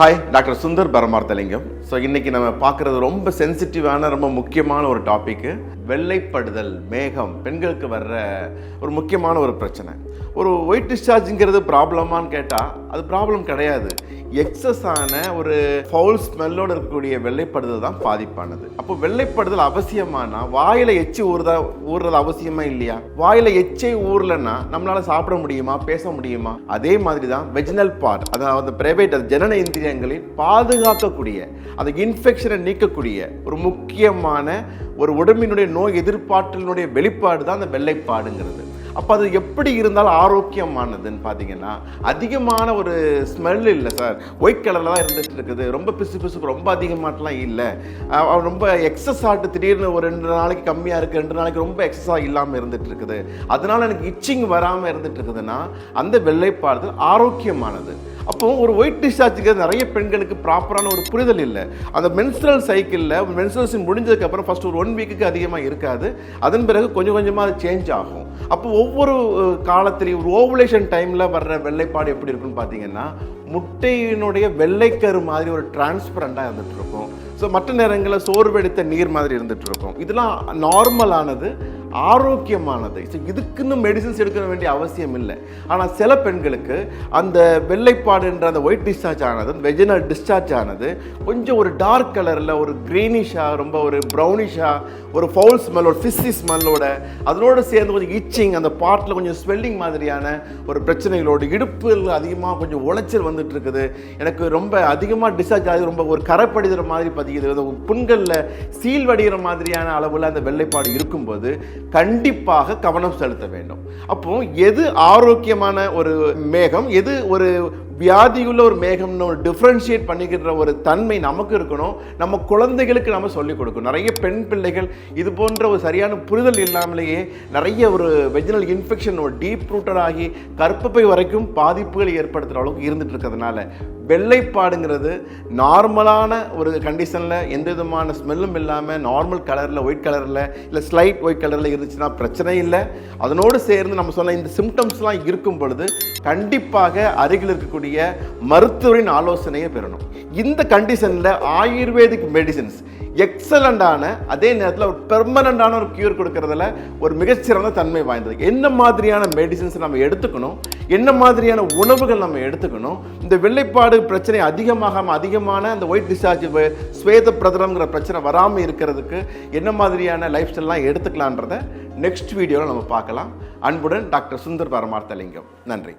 Hi doctor Sundar Paramarthalingam so இன்னைக்கு நம்ம பார்க்குறது ரொம்ப சென்சிட்டிவான ரொம்ப முக்கியமான ஒரு டாப்பிக்கு வெள்ளைப்படுதல் மேகம் பெண்களுக்கு வர்ற ஒரு முக்கியமான ஒரு பிரச்சனை. ஒரு ஒயிட் டிஸ்சார்ஜுங்கிறது ப்ராப்ளமான்னு கேட்டால் அது ப்ராப்ளம் கிடையாது. எக்ஸஸ் ஆன ஒரு ஃபவுல் ஸ்மெல்லோடு இருக்கக்கூடிய வெள்ளைப்படுதல் தான் பாதிப்பானது. அப்போ வெள்ளைப்படுதல் அவசியமானா வாயில எச்சி ஊறுதா ஊறுறது அவசியமா இல்லையா? வாயில எச்சை ஊறலன்னா நம்மளால சாப்பிட முடியுமா பேச முடியுமா? அதே மாதிரி தான் வெஜினல் பார்ட் அதாவது பிரைவேட் அது ஜனன இந்திரியங்களில் பாதுகாக்கக்கூடிய அந்த இன்ஃபெக்ஷனை நீக்கக்கூடிய ஒரு முக்கியமான ஒரு உடம்பினுடைய நோய் எதிர்ப்பாற்றலினுடைய வெளிப்பாடு தான் அந்த வெள்ளைப்பாடுங்கிறது. அப்போ அது எப்படி இருந்தாலும் ஆரோக்கியமானதுன்னு பார்த்தீங்கன்னா அதிகமான ஒரு ஸ்மெல் இல்லை சார். ஒயிட் கலரில் தான் இருந்துகிட்டு இருக்குது ரொம்ப பிசு பிசு ரொம்ப அதிகமாகலாம் இல்லை. ரொம்ப எக்ஸஸ் ஆட்டு திடீர்னு ஒரு ரெண்டு நாளைக்கு கம்மியாக இருக்குது ரெண்டு நாளைக்கு ரொம்ப எக்ஸஸாக இல்லாமல் இருந்துட்டு இருக்குது அதனால் எனக்கு இச்சிங் வராமல் இருந்துட்டு இருக்குதுன்னா அந்த வெள்ளைப்பாடுதல் ஆரோக்கியமானது. அப்போ ஒரு ஒயிட் டிஸ்சார்ஜுக்கு நிறைய பெண்களுக்கு ப்ராப்பரான ஒரு புரிதல் இல்லை. அந்த மென்ஸ்ட்ரல் சைக்கிளில் மென்ஸ்ட்ரல்ஸின் முடிஞ்சதுக்கப்புறம் ஃபஸ்ட் ஒரு ஒன் வீக்குக்கு அதிகமாக இருக்காது. அதன் பிறகு கொஞ்சம் கொஞ்சமாக அது சேஞ்ச் ஆகும். அப்போ ஒவ்வொரு காலத்திலையும் ஒரு ஓவுலேஷன் டைமில் வர்ற வெள்ளைப்பாடு எப்படி இருக்குன்னு பார்த்தீங்கன்னா முட்டையினுடைய வெள்ளைக்கரு மாதிரி ஒரு டிரான்ஸ்பரண்ட்டாக இருந்துகிட்ருக்கும் ஸோ மற்ற நேரங்களில் சோர்வெடுத்த நீர் மாதிரி இருந்துகிட்ருக்கும் இதெல்லாம் நார்மலானது ஆரோக்கியமானது. ஸோ இதுக்குன்னு மெடிசின்ஸ் எடுக்க வேண்டிய அவசியம் இல்லை. ஆனால் சில பெண்களுக்கு அந்த வெள்ளைப்பாடுன்ற அந்த ஒயிட் டிஸ்சார்ஜ் ஆனது வெஜினல் டிஸ்சார்ஜ் ஆனது கொஞ்சம் ஒரு டார்க் கலரில் ஒரு க்ரீனிஷாக ரொம்ப ஒரு ப்ரௌனிஷாக ஒரு ஃபவுல் ஸ்மெல் ஒரு ஃபிஸ்ஸி ஸ்மெல்லோட அதனோடு சேர்ந்து கொஞ்சம் இச்சிங் அந்த பார்ட்டில் கொஞ்சம் ஸ்வெல்லிங் மாதிரியான ஒரு பிரச்சனைகளோடு இடுப்பில் அதிகமாக கொஞ்சம் உளைச்சல் வந்துட்டு இருக்குது எனக்கு ரொம்ப அதிகமாக டிஸ்சார்ஜ் ஆகுது ரொம்ப ஒரு கரைப்படிகிற மாதிரி பதியுது. புண்களில் சீல் வடிகிற மாதிரியான அளவில் அந்த வெள்ளைப்பாடு இருக்கும்போது கண்டிப்பாக கவனம் செலுத்த வேண்டும். அப்போ எது ஆரோக்கியமான ஒரு மேகம் எது ஒரு வியாதியுள்ள ஒரு மேகம்னு ஒரு டிஃப்ரென்ஷியேட் பண்ணிக்கிற ஒரு தன்மை நமக்கு இருக்கணும். நம்ம குழந்தைகளுக்கு நம்ம சொல்லிக் கொடுக்கணும். நிறைய பெண் பிள்ளைகள் இது போன்ற ஒரு சரியான புரிதல் இல்லாமலேயே நிறைய ஒரு வெஜினல் இன்ஃபெக்ஷன் ஒரு டீப் ரூட்டட் ஆகி கற்பப்பை வரைக்கும் பாதிப்புகள் ஏற்படுத்துகிற அளவுக்கு இருந்துட்டு இருக்கிறதுனால வெள்ளைப்பாடுங்கிறது நார்மலான ஒரு கண்டிஷனில் எந்த விதமான ஸ்மெல்லும் இல்லாமல் நார்மல் கலரில் ஒயிட் கலரில் இல்லை ஸ்லைட் ஒயிட் கலரில் இருந்துச்சுன்னா பிரச்சனை இல்லை. அதனோடு சேர்ந்து நம்ம சொன்ன இந்த சிம்டம்ஸ்லாம் இருக்கும் பொழுது கண்டிப்பாக அருகில் இருக்கக்கூடிய மருத்துவரின் ஆலோசனையை பெறணும். இந்த கண்டிஷனில் ஆயுர்வேதிக் மெடிசின்ஸ் எக்ஸலண்டான அதே நேரத்தில் ஒரு பெர்மனண்டான ஒரு கியூர் கொடுக்கறதுல ஒரு மிகச்சிறந்த தன்மை வாய்ந்தது. என்ன மாதிரியான மெடிசின்ஸ் நம்ம எடுத்துக்கணும்? என்ன மாதிரியான உணவுகள் நம்ம எடுத்துக்கணும்? இந்த வெள்ளைப்பாடு பிரச்சனை அதிகமாகாமல் அதிகமான அந்த ஒயிட் டிசார்ஜ் ஸ்வேத பிரதரம்ங்கிற பிரச்சனை வராமல் இருக்கிறதுக்கு என்ன மாதிரியான லைஃப் ஸ்டைல்லாம் எடுத்துக்கலான்றத நெக்ஸ்ட் வீடியோவில் நம்ம பார்க்கலாம். அன்புடன் டாக்டர் சுந்தர் பரமார்த்தலிங்கம். நன்றி.